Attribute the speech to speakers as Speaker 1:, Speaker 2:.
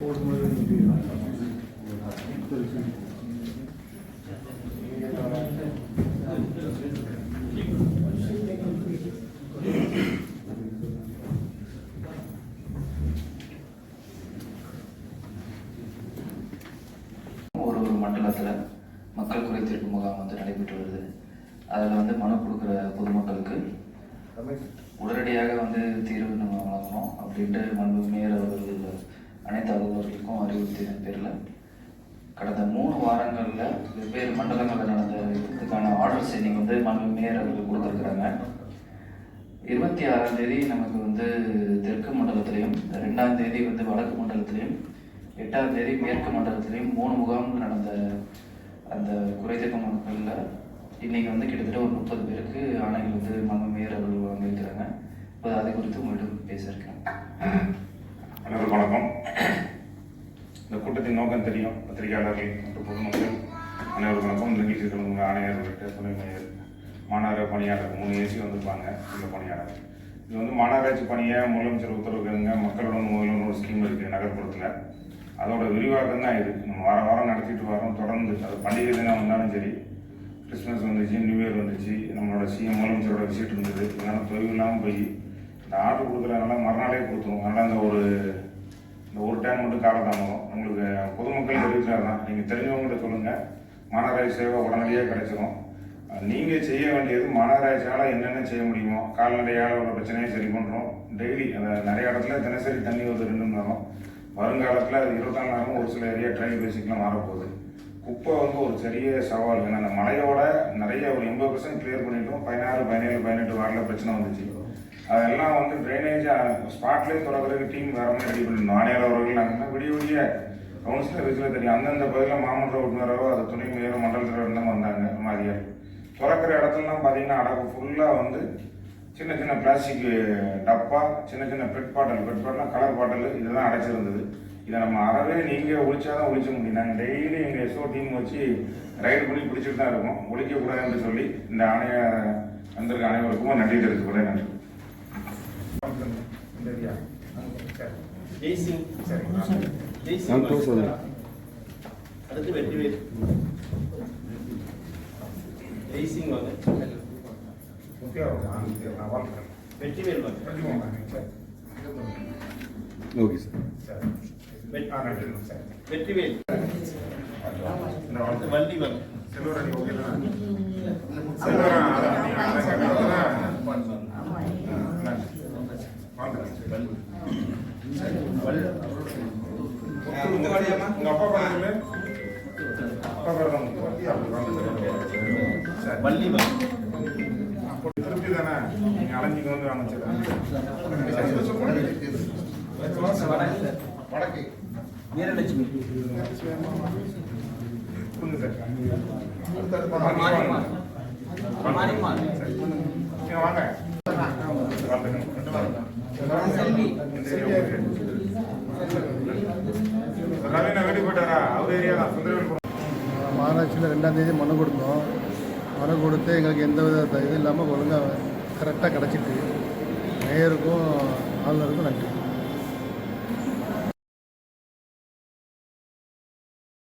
Speaker 1: ஒரு மண்டலத்தில் மக்கள் குறை தீர்ப்பு முகாம் வந்து நடைபெற்று வருது அதில் வந்து மனு கொடுக்குற பொதுமக்களுக்கு உடனடியாக வந்து தீர்வு நம்ம வழங்கணும் அப்படின்ட்டு மண்பு மேயர் அனைத்து அலுவலர்களுக்கும் அறிவுறுத்தியதன் பேரில். கடந்த மூணு வாரங்களில் வெவ்வேறு மண்டலங்களில் நடந்த இதுக்கான ஆர்டர்ஸ் இன்னைக்கு வந்து மனு மேயர் அவர்கள் கொடுத்துருக்குறாங்க. இருபத்தி ஆறாம் தேதி நமக்கு வந்து தெற்கு மண்டலத்திலையும் ரெண்டாம் தேதி வந்து வடக்கு மண்டலத்திலையும் எட்டாம் தேதி மேற்கு மண்டலத்திலையும் மூணு முகாம்கள் நடந்த அந்த குறைதீர்ப்பு மக்களில் இன்றைக்கி வந்து கிட்டத்தட்ட ஒரு முப்பது பேருக்கு ஆணைகள் வந்து மனு மேயர் அவர்கள் வாங்கியிருக்கிறாங்க. இப்போ அதை குறித்து உங்கள்கிட்ட பேசியிருக்கேன் இருக்கேன்
Speaker 2: அனைவருக்கும் வணக்கம் இந்த கூட்டத்தின் நோக்கம் தெரியும். பத்திரிகையாளர்கள் மற்றும் பொதுமக்கள் அனைவருக்கும் வணக்கம். இந்த நிகழ்ச்சிக்கு துணை மேயர் மாநகர பணியாளர் மூணு ஏசி வந்திருப்பாங்க. இந்த பணியாளர். இது வந்து மாநகராட்சி பணியை முதலமைச்சர் உத்தரவுக்குங்க மக்களுடன் முதலுடன் ஒரு ஸ்கீம் இருக்குது நகர்ப்புறத்தில். அதோட விரிவாக்கம் தான் இது. நம்ம வார வாரம் நடத்திட்டு வரோம். தொடர்ந்து அது பண்டிகை தினம் வந்தாலும் சரி கிறிஸ்மஸ் வந்துச்சு நியூ இயர் வந்துச்சு நம்மளோட சிஎம் முதலமைச்சரோட விசிட் இருந்தது. இதனால் தொய்வு இல்லாமல் போய் இந்த ஆர்டர் கொடுக்குறதுனால மறுநாளே கொடுத்துருவோம். அதனால் அந்த ஒரு இந்த ஒரு டைம் மட்டும் காலதாமதம் உங்களுக்கு பொதுமக்கள் தெரிவிச்சார் தான் நீங்கள் தெரிஞ்சவங்கள்ட்ட சொல்லுங்கள் மாநகராட்சி சேவை உடனடியாக கிடைச்சிடும் நீங்கள் செய்ய வேண்டியது மாநகராட்சியால் என்னென்ன செய்ய முடியுமோ கால்நடையால் உள்ள பிரச்சனையை சரி பண்ணுறோம் டெய்லி அந்த நிறைய இடத்துல தினசரி தண்ணி வந்து ரெண்டு மணி நேரம். வருங்காலத்தில் அது இருபத்தாலு நேரமும் ஒரு சில ஏரியா ட்ரைன் பேசிக்லாம் வரப்போகுது குப்பை வந்து ஒரு பெரிய சவால். ஏன்னா அந்த மழையோட நிறைய ஒரு எண்பது பர்சன்ட் கிளியர் பண்ணிட்டோம். பதினாறு பதினேழு பதினெட்டு வாரில் பிரச்சனை வந்துச்சு. அதெல்லாம் வந்து ட்ரைனேஜாக ஸ்பாட்லேயே தொடர்றதுக்கு டீம் வேற மாதிரி ரெடி பண்ணிடணும் ஆணையாளர் அவர்கள் நாங்கள் விடிய விடிய கவுன்சிலர் இதில் தெரியும். அந்தந்த பகுதியில் மாமன்ற உறுப்பினரோ அது துணை மேயரோ மண்டலத்தில் இருந்தும் வந்தாங்க மாதிரியார். திறக்கிற இடத்துலலாம் பார்த்தீங்கன்னா அடகு ஃபுல்லாக வந்து சின்ன சின்ன பிளாஸ்டிக் டப்பா சின்ன சின்ன PET bottle PET bottle colour bottle இதெல்லாம் அடைச்சிருந்தது. இதை நம்ம அறவே நீங்கள் ஒழிச்சாதான் ஒழிச்ச முடியும். நாங்கள் டெய்லி எங்கள் எஸ்ஓ டீம் வச்சு ரைடு பண்ணி பிடிச்சிட்டு தான் இருக்கோம். ஒழிக்கக்கூடாதுன்னு சொல்லி இந்த ஆணைய வந்திருக்க அனைவருக்கும் நன்றி தெரிவித்துக்கிறேன் நன்றி.
Speaker 3: ஜெய்சிங்
Speaker 2: சரி
Speaker 3: ஜெய்சிங் அடுத்து வெற்றிவேல் ஜெய்சிங் வாங்க வெற்றிவேல் வாங்க
Speaker 4: ஓகே சார்
Speaker 2: சார்
Speaker 3: வெற்றிவேல்
Speaker 2: இந்த
Speaker 3: வள்ளி வாங்க
Speaker 2: செல்வரணி ஓகே தான் செல்வரன் அதான் நீங்க அதான் உங்க அப்பா பேர் அப்பா பேர் தான் சரி
Speaker 3: வள்ளி வாங்க
Speaker 2: திருப்தி தானே நீங்க அலைஞ்சிக்கு வந்து வடக்கு
Speaker 3: வீரலட்சுமி
Speaker 2: சார் வாங்க
Speaker 5: மாநகராட்சியில் ரெண்டாம் தேதி மனு கொடுத்தோம். மனு கொடுத்து எங்களுக்கு எந்த வித இது இல்லாமல் ஒழுங்காக கரெக்டாக கிடச்சிட்டு மேயருக்கும் ஆளுநருக்கும் நன்றி.